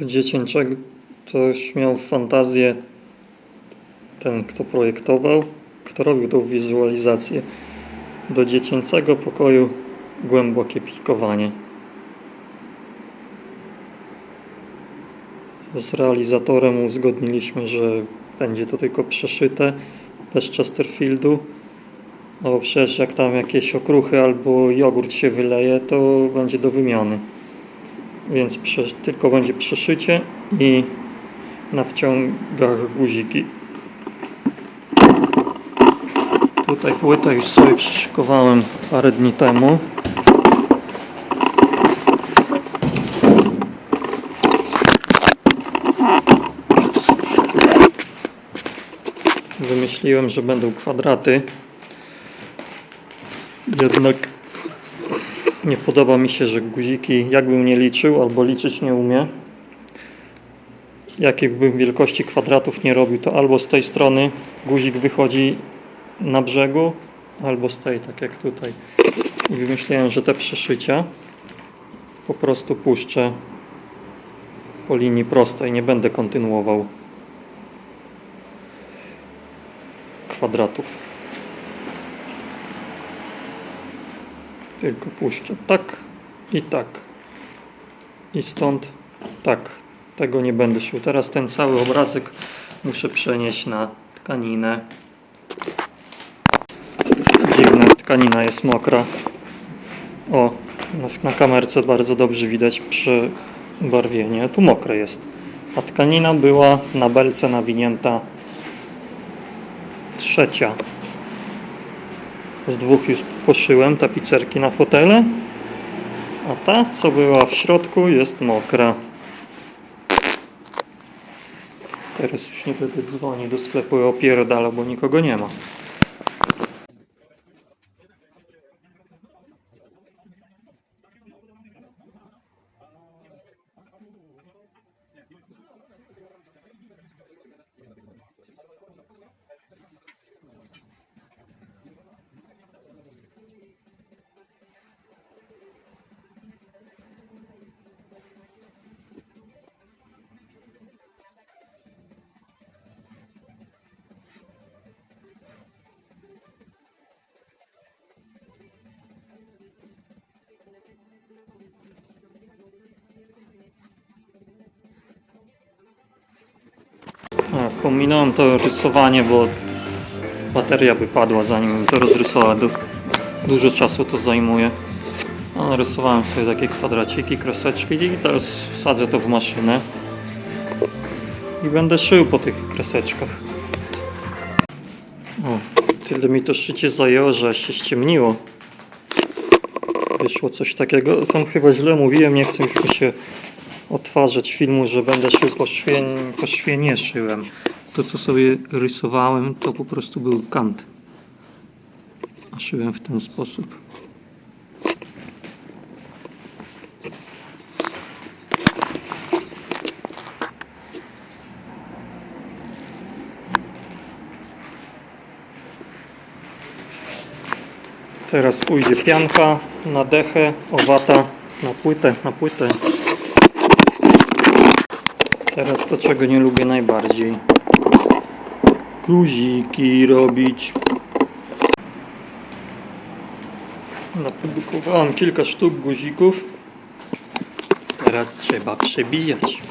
Do dziecięczego ktoś miał fantazję, ten kto projektował, kto robił tą wizualizację. Do dziecięcego pokoju głębokie pikowanie. Z realizatorem uzgodniliśmy, że będzie to tylko przeszyte bez Chesterfieldu. No bo przecież jak tam jakieś okruchy albo jogurt się wyleje, to będzie do wymiany. Więc prze, tylko będzie przeszycie i na wciągach guziki. Tutaj płytę już sobie przyszykowałem parę dni temu. Wymyśliłem, że będą kwadraty. Jednak nie podoba mi się, że guziki, jakbym nie liczył albo liczyć nie umie, jakibym wielkości kwadratów nie robił, to albo z tej strony guzik wychodzi na brzegu, albo z tej, tak jak tutaj. I wymyśliłem, że te przeszycia po prostu puszczę po linii prostej, nie będę kontynuował kwadratów. Tylko puszczę tak i tak. I stąd tak. Tego nie będę szył. Teraz ten cały obrazek muszę przenieść na tkaninę. Dziwne, tkanina jest mokra. O, na, kamerce bardzo dobrze widać przebarwienie. Tu mokre jest. A tkanina była na belce nawinięta trzecia. Z dwóch już poszyłem tapicerki na fotele, a ta, co była w środku, jest mokra. Teraz już nie będę dzwonił do sklepu i opierdala, bo nikogo nie ma. Pominąłem to rysowanie, bo bateria wypadła zanim bym to rozrysował. Du dużo czasu to zajmuje. No, narysowałem sobie takie kwadraciki, kreseczki i teraz wsadzę to w maszynę. I będę szył po tych kreseczkach. O, tyle mi to szycie zajęło, że się ściemniło. Wyszło coś takiego. Tam chyba źle mówiłem, nie chcę już mi się odtwarzać filmu, że będę szył po szwie, po szwie nie szyłem. To co sobie rysowałem to po prostu był kant. A szyłem w ten sposób. Teraz pójdzie pianka na dechę, owata na płytę, na płytę. Teraz to, czego nie lubię najbardziej. Guziki robić. Naprodukowałem kilka sztuk guzików. Teraz trzeba przebijać.